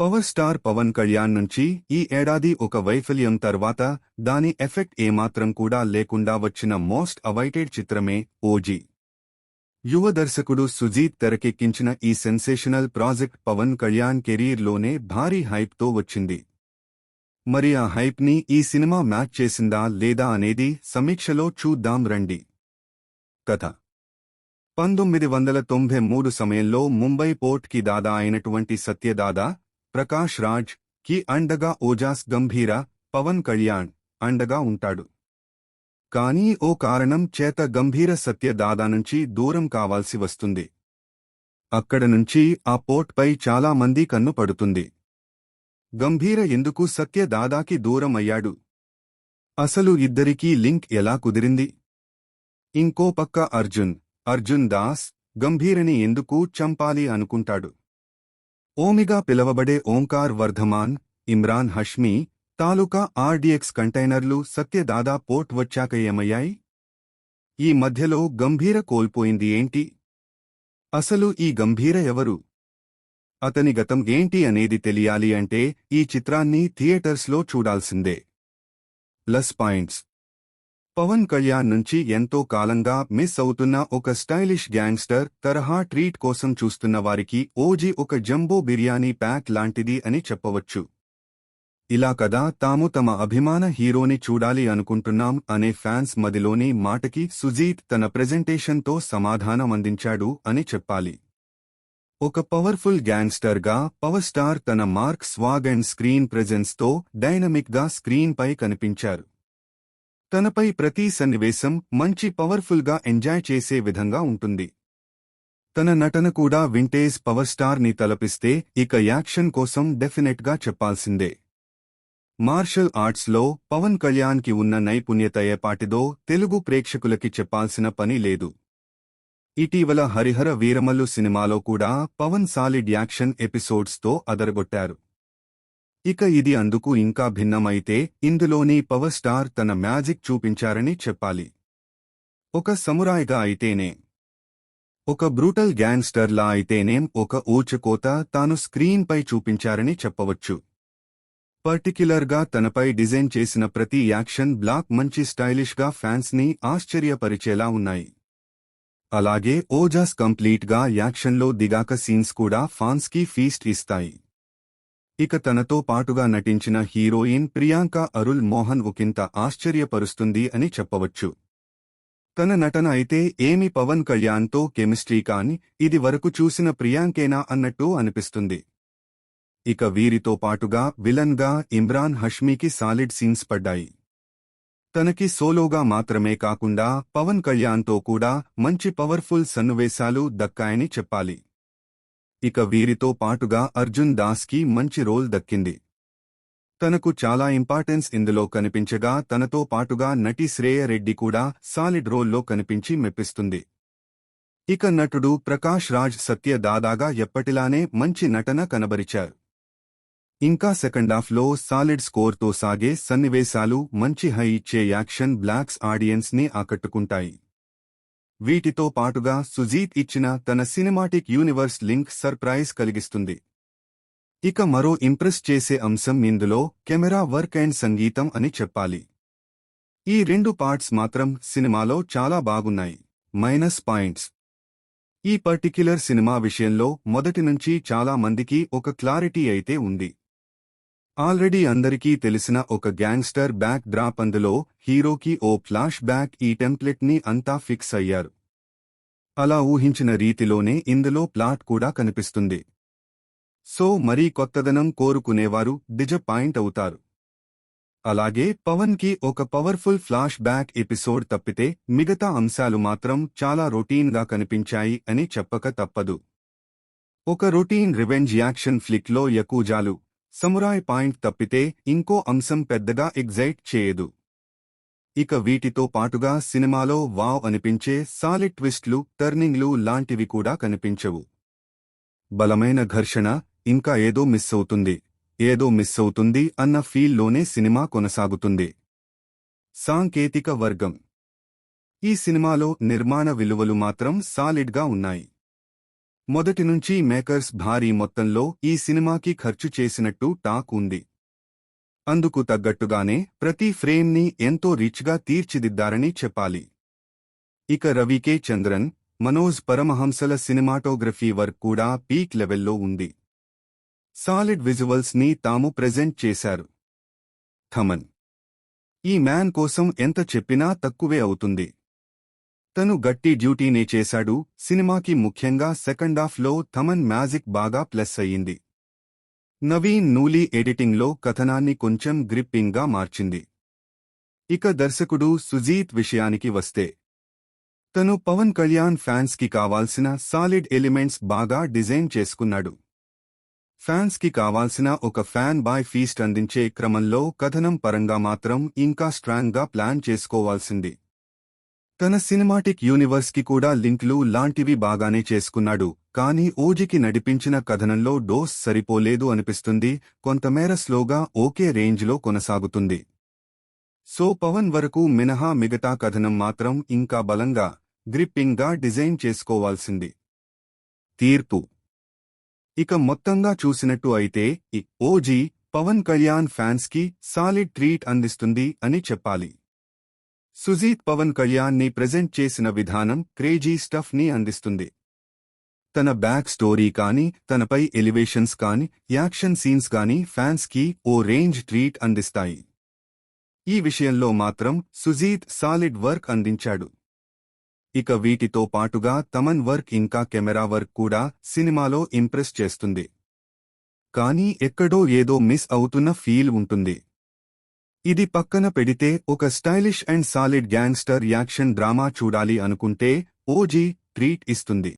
Power star Pawan Kalyan నుంచి ఈ ఏడాది ఒక వైఫల్యం తర్వాత దాని ఎఫెక్ట్ ఏమాత్రం కూడా లేకుండా వచ్చిన మోస్ట్ అవైటెడ్ చిత్రమే ఓజీ. యువ దర్శకుడు సుజీత్ తెరకెక్కించిన ఈ సెన్సేషనల్ ప్రాజెక్ట్ పవన్ కళ్యాణ్ కెరీర్లోనే భారీ హైప్తో వచ్చింది. మరి ఆ హైప్ని ఈ సినిమా మ్యాచ్ చేసిందా లేదా అనేది సమీక్షలో చూద్దాం రండి. కథ. పంతొమ్మిది వందల తొంభై మూడు సమయంలో ముంబై పోర్ట్కి దాదా అయినటువంటి సత్యదాదా ప్రకాష్ రాజ్కి అండగా ఓజాస్ గంభీర పవన్ కళ్యాణ్ అండగా ఉంటాడు. కానీ ఓ కారణం చేత గంభీర సత్యదాదా నుంచి దూరం కావాల్సి వస్తుంది. అక్కడ నుంచి ఆ పోర్ట్పై చాలా మంది కన్ను పడుతుంది. గంభీర ఎందుకు సత్య దాదాకి దూరం అయ్యాడు? అసలు ఇద్దరికీ లింక్ ఎలా కుదిరింది? ఇంకో పక్క అర్జున్ అర్జున్ దాస్ గంభీరని ఎందుకు చంపాలి అనుకుంటాడు? ఓమిగా పిలవబడే ఓంకార్ వర్ధమాన్ ఇమ్రాన్ హష్మీ తాలూకా ఆర్డీఎక్స్ కంటైనర్లు సత్యదాదా పోర్ట్ వచ్చాక ఏమయ్యాయి? ఈ మధ్యలో గంభీర కోల్పోయింది ఏంటి? అసలు ఈ గంభీర ఎవరు? అతని గతం ఏంటి అనేది తెలియాలి అంటే ఈ చిత్రాన్ని థియేటర్స్లో చూడాల్సిందే. Plus points. పవన్ కళ్యాణ్ నుంచి ఎంతో కాలంగా మిస్ అవుతున్న ఒక స్టైలిష్ గ్యాంగ్స్టర్ తరహా ట్రీట్ కోసం చూస్తున్న వారికి ఓజీ ఒక జంబో బిర్యానీ ప్యాక్ లాంటిది అని చెప్పవచ్చు. ఇలా కదా తాము తమ అభిమాన హీరోని చూడాలి అనుకుంటున్నాం అనే ఫ్యాన్స్ మదిలోని మాటకి సుజీత్ తన ప్రెజెంటేషన్తో సమాధానమందించాడు అని చెప్పాలి. ఒక పవర్ఫుల్ గ్యాంగ్స్టర్గా పవర్ స్టార్ తన మార్క్ స్వాగ్ అండ్ స్క్రీన్ ప్రెజెన్స్తో డైనమిక్గా స్క్రీన్పై కనిపించారు. తనపై ప్రతి సన్నివేశం మంచి పవర్ఫుల్గా ఎంజాయ్ చేసే విధంగా ఉంటుంది. తన నటన కూడా వింటేజ్ పవర్ స్టార్ని తలపిస్తే ఇక యాక్షన్ కోసం డెఫినెట్గా చెప్పాల్సిందే. మార్షల్ ఆర్ట్స్లో పవన్ కళ్యాణ్కి ఉన్న నైపుణ్యత ఏపాటిదో తెలుగు ప్రేక్షకులకి చెప్పాల్సిన పని లేదు. ఇటీవల హరిహర వీరమల్లు సినిమాలో కూడా పవన్ సాలిడ్ యాక్షన్ ఎపిసోడ్స్తో అదరగొట్టారు. ఇక ఇది అందుకు ఇంకా భిన్నమైతే ఇందులోని పవర్ స్టార్ తన మ్యాజిక్ చూపించారని చెప్పాలి. ఒక సమురాయిగా అయితేనే. ఒక బ్రూటల్ గ్యాంగ్స్టర్లా అయితేనేం ఒక ఊచకోత తాను స్క్రీన్పై చూపించారని చెప్పవచ్చు. పర్టిక్యులర్గా తనపై డిజైన్ చేసిన ప్రతి యాక్షన్ బ్లాక్ మంచి స్టైలిష్గా ఫ్యాన్స్ని ఆశ్చర్యపరిచేలా ఉన్నాయి. అలాగే ఓజాస్ కంప్లీట్గా యాక్షన్లో దిగాక సీన్స్ కూడా ఫాన్స్కి ఫీస్ట్ ఇస్తాయి. ఇక తనతో పాటుగా నటించిన హీరోయిన్ ప్రియాంక అరుల్ మోహన్ ఒకంత ఆశ్చర్యపరుస్తుంది అని చెప్పవచ్చు. తన నటన అయితే ఏమి పవన్ కళ్యాణ్తో కెమిస్ట్రీ కాని ఇది వరకు చూసిన ప్రియాంకేనా అన్నట్టు అనిపిస్తుంది. ఇక వీరితో పాటుగా విలన్గా ఇమ్రాన్ హష్మీకి సాలిడ్ సీన్స్ పడ్డాయి. తనకి సోలోగా మాత్రమే కాకుండా పవన్ కళ్యాణ్తో కూడా మంచి పవర్ఫుల్ సన్నివేశాలు దక్కాయని చెప్పాలి. ఇక వీరితో పాటుగా అర్జున్ దాస్కి మంచి రోల్ దక్కింది. తనకు చాలా ఇంపార్టెన్స్ ఇందులో కనిపించగా తనతో పాటుగా నటి శ్రేయ రెడ్డి కూడా సాలిడ్ రోల్లో కనిపించి మెప్పిస్తుంది. ఇక నటుడు ప్రకాష్ రాజ్ సత్య దాదాగా ఎప్పటిలానే మంచి నటన కనబరిచారు. ఇంకా సెకండాఫ్లో సాలిడ్ స్కోర్తో సాగే సన్నివేశాలు మంచి హై ఇచ్చే యాక్షన్ బ్లాక్స్ ఆడియన్స్ని ఆకట్టుకుంటాయి. వీటితో పాటుగా సుజీత్ ఇచ్చిన తన సినిమాటిక్ యూనివర్స్ లింక్ సర్ప్రైజ్ కలిగిస్తుంది. ఇక మరో ఇంప్రెస్ చేసే అంశం ఇందులో కెమెరా వర్క్ అండ్ సంగీతం అని చెప్పాలి. ఈ రెండు పార్ట్స్ మాత్రం సినిమాలో చాలా బాగున్నాయి. Minus points. ఈ పర్టిక్యులర్ సినిమా విషయంలో మొదటి నుంచి చాలా మందికి ఒక క్లారిటీ అయితే ఉంది. ఆల్రెడీ అందరికీ తెలిసిన ఒక గ్యాంగ్స్టర్ బ్యాక్ డ్రాప్ అందులో హీరోకి ఓ ఫ్లాష్ బ్యాక్ ఈ టెంప్లెట్ని అంతా ఫిక్స్ అయ్యారు. అలా ఊహించిన రీతిలోనే ఇందులో ప్లాట్ కూడా కనిపిస్తుంది. సో మరీ కొత్తదనం కోరుకునేవారు డిజపాయింట్ అవుతారు. అలాగే పవన్కి ఒక పవర్ఫుల్ ఫ్లాష్ బ్యాక్ ఎపిసోడ్ తప్పితే మిగతా అంశాలు మాత్రం చాలా రొటీన్గా కనిపించాయి అని చెప్పక తప్పదు. ఒక రొటీన్ రివెంజ్ యాక్షన్ ఫ్లిక్లో యకూజాలు సమురాయ్ పాయింట్ తప్పితే ఇంకో అంశం పెద్దగా ఎగ్జైట్ చేయదు. ఇక వీటితో పాటుగా సినిమాలో వావ్ అనిపించే సాలిడ్ ట్విస్ట్లు టర్నింగ్లు లాంటివి కూడా కనిపించవు. బలమైన ఘర్షణ ఇంకా ఏదో మిస్ అవుతుంది ఏదో మిస్ అవుతుంది అన్న ఫీల్లోనే సినిమా కొనసాగుతుంది. సాంకేతిక వర్గం. ఈ సినిమాలో నిర్మాణ విలువలు మాత్రం సాలిడ్గా ఉన్నాయి. మొదటి నుంచి మేకర్స్ భారీ మొత్తంలో ఈ సినిమాకి ఖర్చు చేసినట్టు టాక్ ఉంది. అందుకు తగ్గట్టుగానే ప్రతి ఫ్రేమ్ని ఎంతో రిచ్గా తీర్చిదిద్దారని చెప్పాలి. ఇక రవికే చంద్రన్ మనోజ్ పరమహంసల సినిమాటోగ్రఫీ వర్క్ కూడా పీక్ లెవెల్లో ఉంది. సాలిడ్ విజువల్స్ని తాము ప్రెజెంట్ చేశారు. థమన్. ఈ మ్యాన్ కోసం ఎంత చెప్పినా తక్కువే అవుతుంది. తను గట్టి డ్యూటీనే చేశాడు. సినిమాకి ముఖ్యంగా సెకండాఫ్లో థమన్ మ్యాజిక్ బాగా ప్లస్ అయ్యింది. నవీన్ నూలీ ఎడిటింగ్లో కథనాన్ని కొంచెం గ్రిప్పింగ్గా మార్చింది. ఇక దర్శకుడు సుజీత్ విషయానికి వస్తే తను పవన్ కళ్యాణ్ ఫ్యాన్స్కి కావాల్సిన సాలిడ్ ఎలిమెంట్స్ బాగా డిజైన్ చేసుకున్నాడు. ఫ్యాన్స్కి కావాల్సిన ఒక ఫ్యాన్ బాయ్ ఫీస్ట్ అందించే క్రమంలో కథనం పరంగా మాత్రం ఇంకా స్ట్రాంగ్గా ప్లాన్ చేసుకోవాల్సింది. తన సినిమాటిక్ యూనివర్స్కి కూడా లింక్లు లాంటివి బాగానే చేసుకున్నాడు. కానీ ఓజికి నడిపించిన కథనంలో డోస్ సరిపోలేదు అనిపిస్తుంది. కొంతమేర స్లోగా ఓకే రేంజ్లో కొనసాగుతుంది. సో పవన్ వరకు మినహా మిగతా కథనం మాత్రం ఇంకా బలంగా గ్రిప్పింగ్గా డిజైన్ చేసుకోవాల్సింది. తీర్పు. ఇక మొత్తంగా చూసినట్టు అయితే ఈ ఓజీ పవన్ కళ్యాణ్ ఫ్యాన్స్కి సాలిడ్ ట్రీట్ అందిస్తుంది అని చెప్పాలి. సుజీత్ పవన్ కళ్యాణ్ని ప్రెజెంట్ చేసిన విధానం క్రేజీ స్టఫ్ని అందిస్తుంది. తన బ్యాక్ స్టోరీ కాని తనపై ఎలివేషన్స్ కాని యాక్షన్ సీన్స్ కానీ ఫ్యాన్స్కి ఓ రేంజ్ ట్రీట్ అందిస్తాయి. ఈ విషయంలో మాత్రం సుజీత్ సాలిడ్ వర్క్ అందించాడు. ఇక వీటితో పాటుగా తమన్ వర్క్ ఇంకా కెమెరా వర్క్ కూడా సినిమాలో ఇంప్రెస్ చేస్తుంది. కానీ ఎక్కడో ఏదో మిస్ అవుతున్న ఫీల్ ఉంటుంది. ఇది పక్కన పెడితే ఒక stylish and solid gangster action drama చూడాలి అనుకుంటే ఓజీ ట్రీట్ ఇస్తుంది.